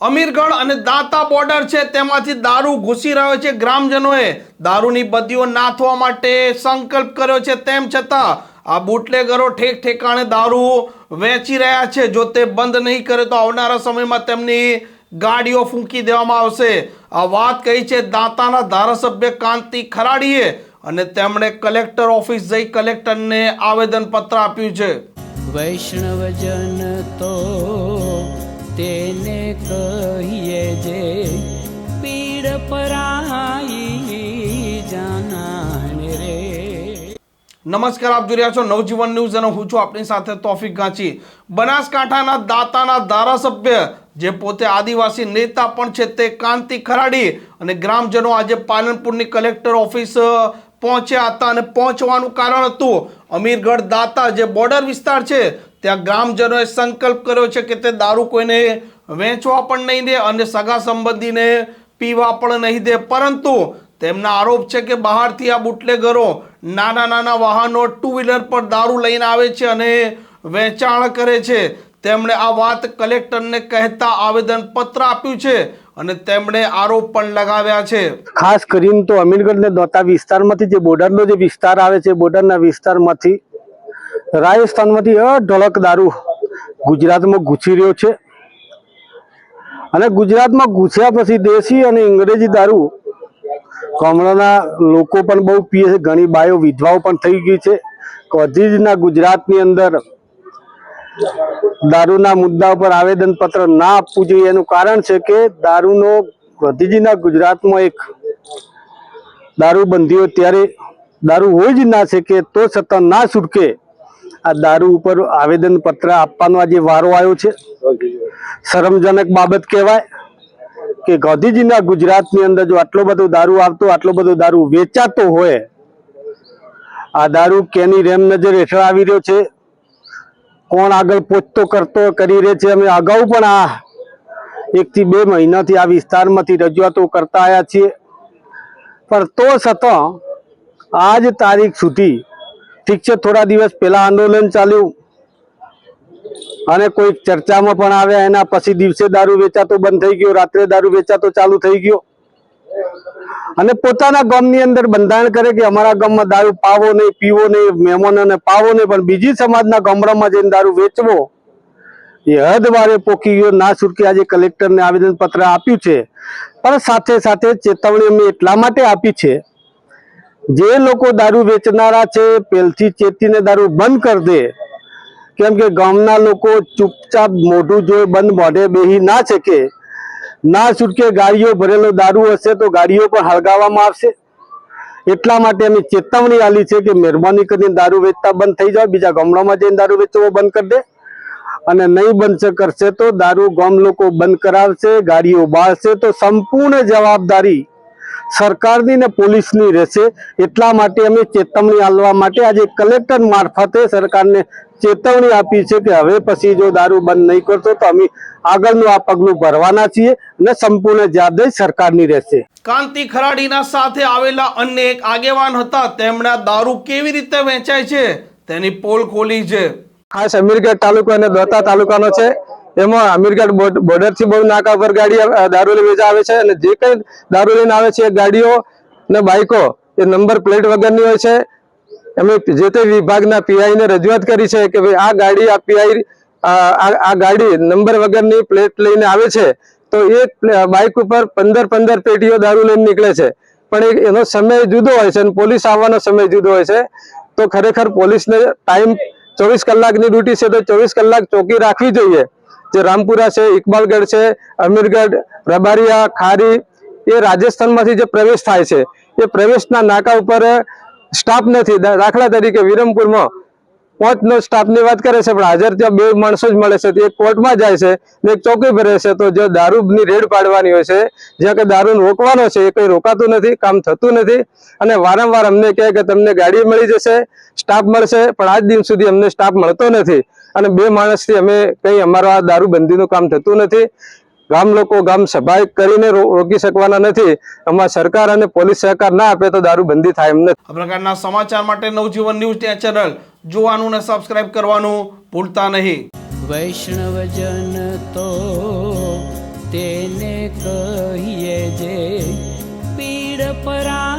અમીરગઢ અને દાંતા બોર્ડર છે, તેમાંથી દારૂ ઘૂસી રહ્યો છે ગ્રામજનોએ. દારૂની બદીઓ નાથવા માટે સંકલ્પ કર્યો છે, તેમ છતાં આ બુટલેગરો ઠેક ઠેકાણે દારૂ વેચી રહ્યા છે. જો તે બંધ નહીં કરે તો આવનારા સમયમાં તેમની ગાડીઓ ફૂંકી દેવામાં આવશે. આ વાત કહી છે દાંતાના ધારાસભ્ય કાંતિ ખરાડીએ અને તેમણે કલેક્ટર ઓફિસ જઈ કલેક્ટરને આવેદનપત્ર આપ્યું છે. વૈષ્ણવજન તો કહીએ જે પીડ પરાઈ જાનાને રે. નમસ્કાર, આપ જોઈ રહ્યા છો નવજીવન ન્યૂઝ અને હું છું આપની સાથે તોફિક ગાંચી. બનાસકાંઠાના દાતાના ધારાસભ્ય, જે પોતે આદિવાસી નેતા પણ છે, તે કાંતિ ખરાડી અને ગ્રામજનો આજે પાલનપુરની કલેક્ટર ઓફિસ પહોંચ્યા હતા અને પહોંચવાનું કારણ હતું. અમીરગઢ દાતા, જે બોર્ડર વિસ્તાર છે, ત્યાં ગ્રામજનોએ સંકલ્પ કર્યો છે કે તે દારૂ કોઈને વેચવા પણ નહીં દે અને સગા સંબંધીને પીવા પણ નહીં દે. પરંતુ તેમના આરોપ છે કે બહારથી આ બુટલેગરો નાના નાના વાહનો ટુ વ્હીલર પર દારૂ લઈને આવે છે અને વેચાણ કરે છે. તેમણે આ વાત કલેક્ટરને કહેતા આવેદન પત્ર આપ્યું છે અને તેમણે આરોપ પણ લગાવ્યા છે. ખાસ કરીને તો અમીરગઢ ને દોતા વિસ્તારમાંથી જે બોર્ડરનો જે વિસ્તાર આવે છે, બોર્ડરના વિસ્તારમાંથી, રાજસ્થાનમાંથી અઢળક દારૂ ગુજરાતમાં ઘૂસી રહ્યો છે. અને ગુજરાતમાં ઘૂસ્યા પછી દેશી અને અંગ્રેજી દારૂ ગામડાના લોકો પણ બહુ પીએ છે. ઘણી બાયો વિધવાઓ પણ થઈ ગઈ છે. કધીજના ગુજરાતની અંદર દારૂના મુદ્દા ઉપર આવેદન પત્ર ના આપવું જોઈએ. એનું કારણ છે કે દારૂનો ગાંધીજીના ગુજરાતમાં એક દારૂ બંધીઓ ત્યારે દારૂ હોય જ ના શકે તો છતાં ના છૂટકે આ દારૂ ઉપર આવેદન પત્ર આપવાનો આજે વારો આવ્યો છે. શરમજનક બાબત કહેવાય કે ગાંધીજીના ગુજરાતની અંદર જો આટલો બધો દારૂ આવતો, આટલો બધો દારૂ વેચાતો હોય, આ દારૂ કેની રેમ નજર હેઠળ આવી રહ્યો છે? કોણ આગળ પોચતો, કરતો, કરી રહે છે? અમે અગાઉ પણ આ એકથી બે મહિનાથી આ વિસ્તારમાંથી રજૂઆતો કરતા આવ્યા છીએ. પણ તો છતાં, આજ તારીખ સુધી ઠીક છે, થોડા દિવસ પહેલાં આંદોલન ચાલ્યું. અને કોઈ ચર્ચામાં પણ આવ્યા એના પછી દિવસે દારૂ વેચાતો બંધ થઈ ગયો, રાત્રે દારૂ વેચાતો ચાલુ થઈ ગયો. અને પોતાના ગામની અંદર બંધારણ કરે કે અમારા ગામમાં દારૂ પાવો નહીં, પીવો નહીં મહેમાનોને પાવો નહીં, પણ બીજી સમાજના ગામડામાં જઈને દારૂ વેચવો, એ હદ વારે પોકી ગયો. ના સુરકે આજે કલેક્ટરને આવેદન પત્ર આપ્યું છે. પણ સાથે સાથે ચેતવણી અમે એટલા માટે આપી છે. જે લોકો દારૂ વેચનારા છે પહેલથી ચેતીને દારૂ બંધ કરી દે કેમ કે ગામના લોકો ચૂપચાપ મોઢું જોઈ બંધ મોઢે બેહી ના શકે. ના છૂટકે ગાડીઓ ભરેલો દારૂ હશે તો ગાડીઓ પણ હળગાવવામાં આવશે. એટલા માટે અમે ચેતવણી આલી છે કે મહેરબાની કરીને દારૂ વેચતા બંધ થઈ જાવ બીજા ગામડામાં જઈને દારૂ વેચવો બંધ કરી દે. અને નહીં બંધ કરશે તો દારૂ ગામ લોકો બંધ કરાવશે, ગાડીઓ બાળશે તો સંપૂર્ણ જવાબદારી સરકારની ને પોલીસની રહેશે. એટલા માટે અમે ચેતવણી આપવા માટે આજે કલેક્ટર મારફતે સરકારને ચેતવણી આપી છે કે હવે પછી જો દારૂ બંધ નહીં કરશો તો અમે આગળનું આ પગલું ભરવાના છીએ અને સંપૂર્ણ જવાબદારી સરકારની રહેશે. કાંતિ ખરાડીના સાથે આવેલા અન્ય એક આગેવાન હતા. તેમણે દારૂ કેવી રીતે વેચાય છે? તેની પોલ ખોલી છે. ખાસ અમીરગઢ તાલુકો અને દોતા તાલુકાનો છે. એમાં અમીરગઢ બોર્ડરથી બહુ નાકા પર ગાડી દારૂ વેચા આવે છે અને જે કઈ દારૂ લઈને આવે છે ગાડીઓ ને બાઇકો એ નંબર પ્લેટ વગરની હોય છે. અમે જે તે વિભાગના પીઆઈ ને રજૂઆત કરી છે કે ભાઈ આ ગાડી, આ પીઆઈ આ ગાડી નંબર વગરની પ્લેટ લઈને આવે છે, તો એ બાઇક ઉપર પંદર પંદર પેટીઓ દારૂ લઈને નીકળે છે. પણ એનો સમય જુદો હોય છે અને પોલીસ આવવાનો સમય જુદો હોય છે. તો ખરેખર પોલીસને ટાઈમ ચોવીસ કલાકની ડ્યુટી છે તો ચોવીસ કલાક ચોકી રાખવી જોઈએ. જે રામપુરા છે, ઇકબાલગઢ છે, અમીરગઢ, રબારિયા, ખારી, એ રાજસ્થાનમાંથી જે પ્રવેશ થાય છે, એ પ્રવેશના નાકા ઉપર સ્ટાફ નથી દાખલા તરીકે વિરમપુરમાં પાંચ નો સ્ટાફની વાત કરે છે, પણ હાજર ત્યાં બે માણસો જ મળે છે. એક કોર્ટમાં જાય છે એક ચોકી પર રહેશે તો જે દારૂની રેડ પાડવાની હોય છે, જ્યાં કે દારૂ રોકવાનો છે, એ કઈ રોકાતું નથી, કામ થતું નથી. અને વારંવાર અમને કહે કે તમને ગાડી મળી જશે, સ્ટાફ મળશે, પણ આજ દિન સુધી અમને સ્ટાફ મળતો નથી. અને બે માણસથી અમે કઈ અમારા દારૂબંધીનું કામ થતું નથી. ગામ લોકો ગામ સભા કરીને રોકી શકવાના નથી. આમાં સરકાર અને પોલીસ સહકાર ના આપે તો દારૂબંધી થાય એમ નથી. આ પ્રકારના સમાચાર માટે નવજીવન ન્યૂઝ ચેનલ જોવાનું ને સબસ્ક્રાઇબ કરવાનું ભૂલતા નહીં. વૈષ્ણવજન તો તેને કહીએ જે પીડ પરાઈ